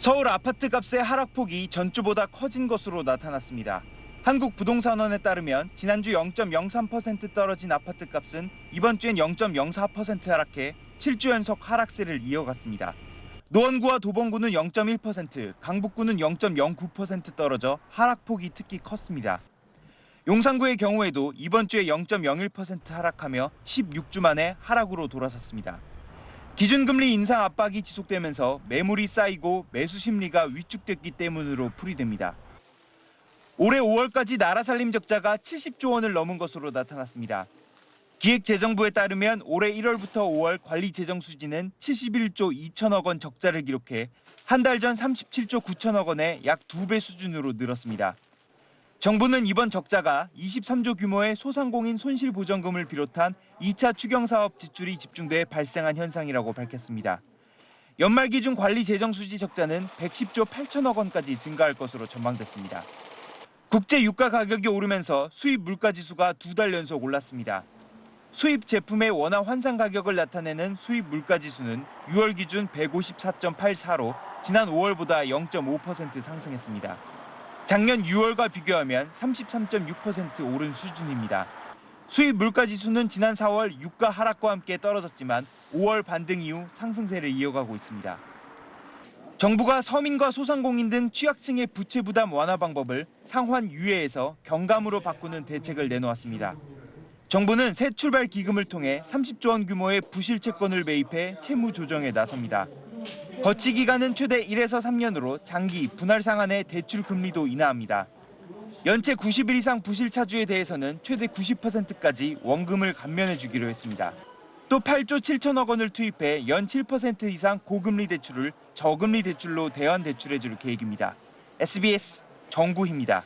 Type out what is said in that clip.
서울 아파트 값의 하락폭이 전주보다 커진 것으로 나타났습니다. 한국부동산원에 따르면 지난주 0.03% 떨어진 아파트 값은 이번 주엔 0.04% 하락해 7주 연속 하락세를 이어갔습니다. 노원구와 도봉구는 0.1%, 강북구는 0.09% 떨어져 하락폭이 특히 컸습니다. 용산구의 경우에도 이번 주에 0.01% 하락하며 16주 만에 하락으로 돌아섰습니다. 기준금리 인상 압박이 지속되면서 매물이 쌓이고 매수 심리가 위축됐기 때문으로 풀이됩니다. 올해 5월까지 나라 살림 적자가 70조 원을 넘은 것으로 나타났습니다. 기획재정부에 따르면 올해 1월부터 5월 관리 재정 수지는 71조 2천억 원 적자를 기록해 한 달 전 37조 9천억 원의 약 2배 수준으로 늘었습니다. 정부는 이번 적자가 23조 규모의 소상공인 손실보전금을 비롯한 2차 추경 사업 지출이 집중돼 발생한 현상이라고 밝혔습니다. 연말 기준 관리 재정 수지 적자는 110조 8천억 원까지 증가할 것으로 전망됐습니다. 국제 유가 가격이 오르면서 수입 물가 지수가 두 달 연속 올랐습니다. 수입 제품의 원화 환산 가격을 나타내는 수입 물가 지수는 6월 기준 154.84로 지난 5월보다 0.5% 상승했습니다. 작년 6월과 비교하면 33.6% 오른 수준입니다. 수입 물가 지수는 지난 4월 유가 하락과 함께 떨어졌지만 5월 반등 이후 상승세를 이어가고 있습니다. 정부가 서민과 소상공인 등 취약층의 부채 부담 완화 방법을 상환 유예에서 경감으로 바꾸는 대책을 내놓았습니다. 정부는 새 출발 기금을 통해 30조 원 규모의 부실 채권을 매입해 채무 조정에 나섭니다. 거치 기간은 최대 1에서 3년으로 장기 분할 상한의 대출 금리도 인하합니다. 연체 90일 이상 부실 차주에 대해서는 최대 90%까지 원금을 감면해 주기로 했습니다. 또 8조 7천억 원을 투입해 연 7% 이상 고금리 대출을 저금리 대출로 대환 대출해 줄 계획입니다. SBS 정구희입니다.